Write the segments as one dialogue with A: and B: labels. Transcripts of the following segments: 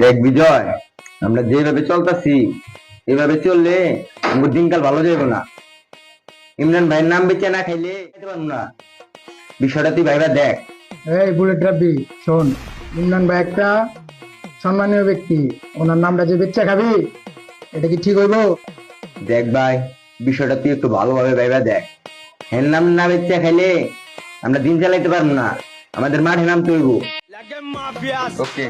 A: দেখ বিজয় আমরা যেভাবে চলতেছি এভাবে চললে আমাদের দিনকাল ভালো যাবে না। ইমরান ভাইয়ের নাম বেচে না খাইলে পারব না। বিষয়টা তুই ভাইবা দেখ।
B: এই বুলেট রাব্বি শোন ইমরান ভাই একটা সম্মানীয় ব্যক্তি ওনার নামটা যে বেচ্চা খাবি এটা কি ঠিক হইব?
A: দেখ ভাই বিষয়টা তুই একটু ভালোভাবে ভাইবা দেখ। হ্যাঁ নাম না বেচে খাইলে আমরা দিন চালাইতে পারব না। আমাদের মাঠে নাম তৈব ওকে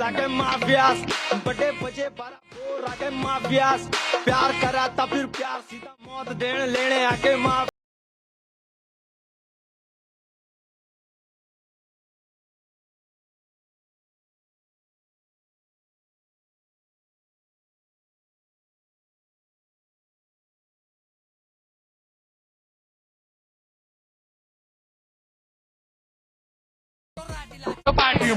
C: लगे माफियास। बड़े बजे लगे माफियास। प्यार करा तब फिर प्यार सीधा मौत देने लेने आके
A: पार्टी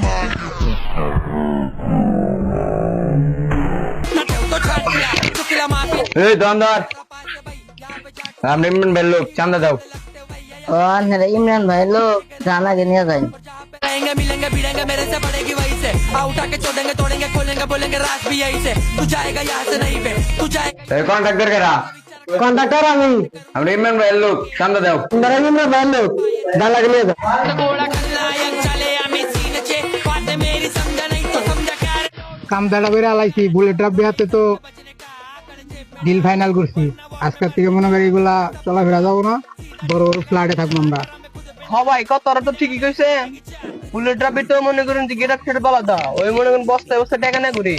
A: ए दमदार राम इमरान भाई लोग
D: चांदा दाओ। और मेरे इमरान भाई लोग गाना
E: गिनिया मिलेंगे भिड़ेंगे मेरे से पड़ेगी वही से। उठा के छोड़ेंगे तोड़ेंगे खोलेंगे बोलेंगे रात भी यही से। तू जाएगा यहाँ से नहीं पे। तू जाएगा
B: कॉन्ट्रैक्टर के
E: रहा। कॉन्ट्रैक्टर हम हम इमरान भाई लोग चांदा दाओ। मेरे इमरान भाई लोग रे?
B: কাম দাঁড়া করে আলাইছি বুলেট রাব্বি হাতে তো ডিল ফাইনাল করছি। আজকের থেকে মনে করি এগুলা চলাফেরা যাব না বড় বড় ফ্ল্যাটে থাকব আমরা।
F: সবাই কথাটা তো ঠিকই কইছে। বুলেট রাবি তো মনে করেন যে গেট ছেড়ে বলা দা ওই মনে করেন বস্তায় বস্তায় টাকা না ঘুরি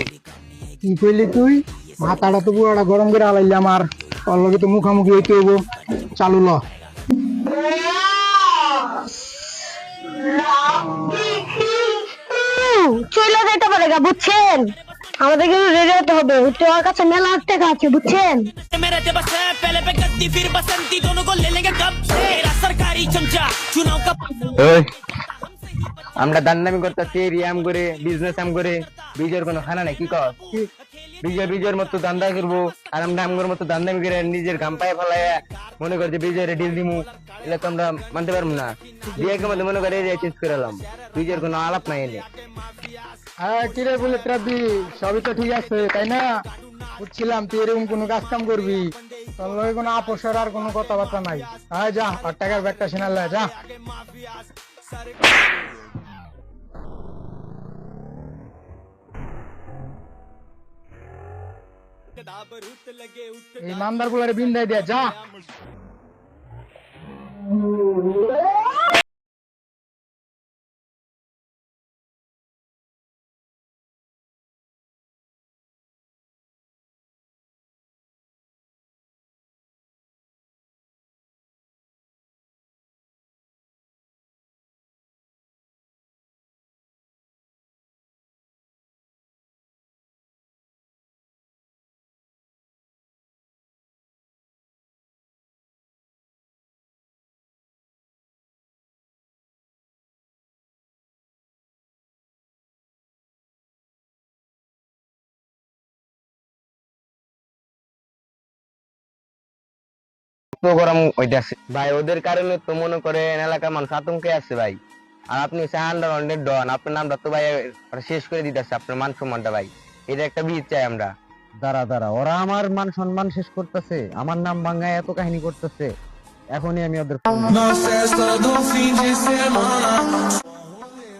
B: কি কইলি তুই? মাথাটা তো পুরোটা গরম করে আলাইলি আমার। লগে তো মুখামুখি হইতে হইব। চালু ল।
D: চলে যেতে পারে গা বুঝছেন? আমাদের কিন্তু রেডি হতে হবে। তোমার কাছে মেলা টাকা আছে বুঝছেন?
A: আমরা দান করতেছি রিয়াম করে বিজনেস আম করে বিজয়ের কোনো খানা নাই কি কর বিজয়, বিজয়ের মতো দান্দা করব আর আমরা আমগর মতো দান্দামি করে নিজের ঘাম পায়ে ফেলায়। মনে করছে বিজয়ের ডিল দিমু এটা তো আমরা মানতে পারব না। বিয়েকে মধ্যে মনে করে চেঞ্জ করে এলাম। বিজয়ের কোনো আলাপ নাই এনে
B: হ্যাঁ কিরে বলে ট্রাবি সবই তো ঠিক আছে, তাই না? বুঝছিলাম, তুই এরকম কোনো কাজ কাম করবি? তোর লগে কোনো আপোষের আর কোনো কথাবার্তা নাই। হ্যাঁ যা আর টাকার ব্যাগটা শোনালে যা। এই মান্দার গুলারে বিন্দাই দিয়া
A: প্রোগ্রাম হইতেছে। ভাই ওদের কারণে তো মনে করেন এলাকার মানুষ আতঙ্কে আছে ভাই। আর আপনি আন্ডার অনেক ডন আপনার নামটা তো ভাই শেষ করে দিতেছে আপনার মান সম্মানটা ভাই। এটা একটা বীজ চাই আমরা।
G: দাঁড়া দাঁড়া ওরা আমার মান সম্মান শেষ করতেছে। আমার নাম ভাঙ্গায় এত কাহিনী করতেছে। এখনই আমি ওদের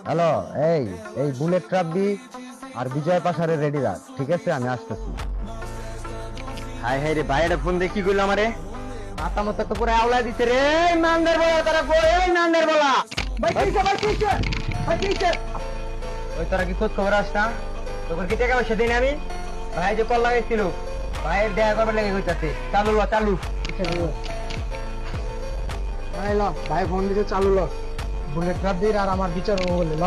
G: হ্যালো এই এই বুলেট ট্রাবি আর বিজয় পাশারে রেডি রাখ। ঠিক আছে আমি আসতেছি।
A: হাই হাই রে ভাই এটা ফোন দিয়ে কি করল আমারে? মাথা মতো তো পুরো আওলা দিছে রে। নান্দার বলা তারা এই নান্দার বলা। ওই তোরা কি খোঁজ খবর আস না? তোকে কি টাকা পয়সা দিন আমি? ভাই যে কল লাগাইছিল ভাইয়ের দেখা করবার লেগে কইতাছে চালু ল চালু।
B: ভাই ল ভাই ফোন দিতে চালু ল। বুলেট আর আমার বিচার হব বলে ল।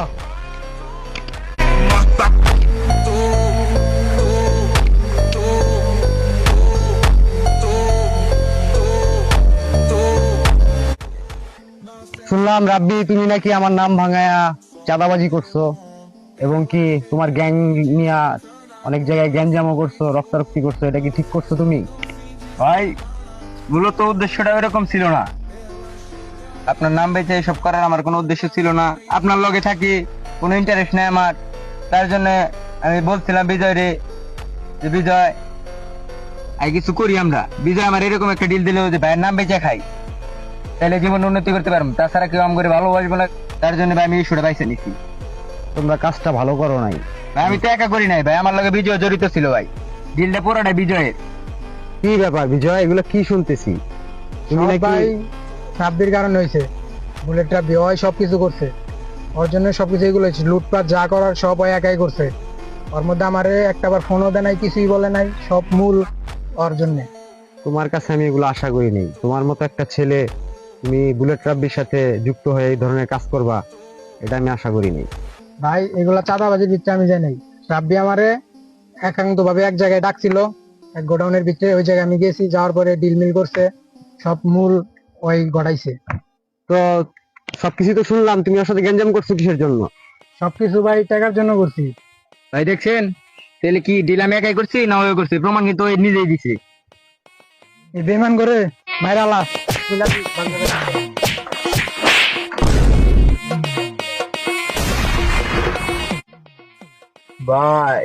G: শুনলাম রাব্বি, তুমি নাকি আমার নাম ভাঙায়া চাঁদাবাজি করছ এবং কি তোমার গ্যাং নিয়া অনেক জায়গায় গ্যাঞ্জামও করছ, রক্তারক্তি করছ, এটা কি ঠিক করছ তুমি?
A: ভাই, মূলত উদ্দেশ্যটা এরকম ছিল না। আপনার নাম বেঁচে এসব করার আমার কোনো উদ্দেশ্য ছিল না। আপনার লগে থাকি, কোনো ইন্টারেস্ট নাই আমার। তার জন্য আমি বলছিলাম, বিজয় রে, যে বিজয় আর কিছু করি আমরা। বিজয় আমার এরকম একটা ডিল দিল যে ভাইয়ের নাম বেঁচে খাই। তাহলে জীবন উন্নতি করতে পারব। তাছাড়া কেউ আম করে ভালোবাসবো না তার জন্য ভাই আমি ইস্যুটা পাইছে নিছি
G: তোমরা কাজটা ভালো করো নাই।
A: ভাই আমি তো একা করি নাই ভাই আমার লগে বিজয় জড়িত ছিল ভাই। ডিলটা পুরোটা বিজয়ের।
G: কি ব্যাপার বিজয় এগুলো কি শুনতেছি? তুমি নাকি
B: ভাই কারণে হয়েছে। বুলেট রাব্বি ওই সব কিছু করছে। ওর জন্য সবকিছু এগুলো হয়েছে। লুটপাট যা করার সব ওই একাই করছে। ওর মধ্যে আমারে একটা বার ফোনও দেয় নাই কিছুই বলে নাই সব মূল ওর জন্য।
G: তোমার কাছে আমি এগুলো আশা করি নাই। তোমার মতো একটা ছেলে তুমি বুলেট রাব্বির সাথে যুক্ত হয়ে এই ধরনের কাজ করবা এটা আমি আশা করি নাই।
B: ভাই এগুলা চাঁদাবাজির ভিতরে আমি জানি। রাব্বি আমারে একান্ত ভাবে এক জায়গায় ডাকছিল এক গোডাউনের ভিতরে ওই জায়গায় আমি গেছি যাওয়ার পরে ডিল মিল করছে সব মূল ওই গড়াইছে।
G: তো সবকিছু তো শুনলাম তুমি ওর সাথে গ্যাঞ্জাম করছ কিসের জন্য?
B: সবকিছু ভাই টাকার জন্য করছি।
A: ভাই দেখছেন? তাহলে কি ডিল আমি একাই করছি না ওই করছি? প্রমাণ কিন্তু ওই নিজেই দিছে।
B: এই বেমান করে
A: ভাই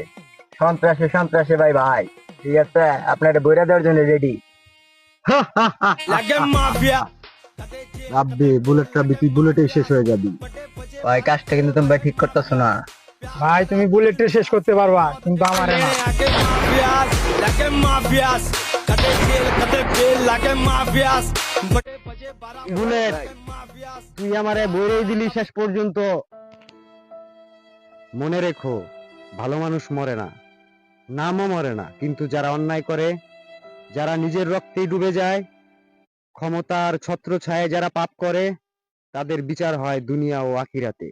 A: সন্ত্রাসে সন্ত্রাসে ভাই ভাই। ঠিক আছে? আপনার বইরা দেওয়ার জন্য রেডি
G: রাব্বি বুলেটটা বিকি বুলেটে শেষ হয়ে যাবি।
A: ভাই কাজটা কিন্তু তুমি ঠিক করতেছো না।
B: ভাই তুমি বুলেটে শেষ করতে পারবা কিন্তু আমার না।
C: লাগে মাফিয়াস। কদে জেল কদে বেল লাগে মাফিয়াস।
G: বুলেট তুই আমারে বইরেই দিলি শেষ পর্যন্ত। মনে রেখো ভালো মানুষ মরে না নামও মরে না। কিন্তু যারা অন্যায় করে যারা নিজের রক্তেই ডুবে যায় ক্ষমতার ছত্রছায়ায় যারা পাপ করে তাদের বিচার হয় দুনিয়া ও আখিরাতে।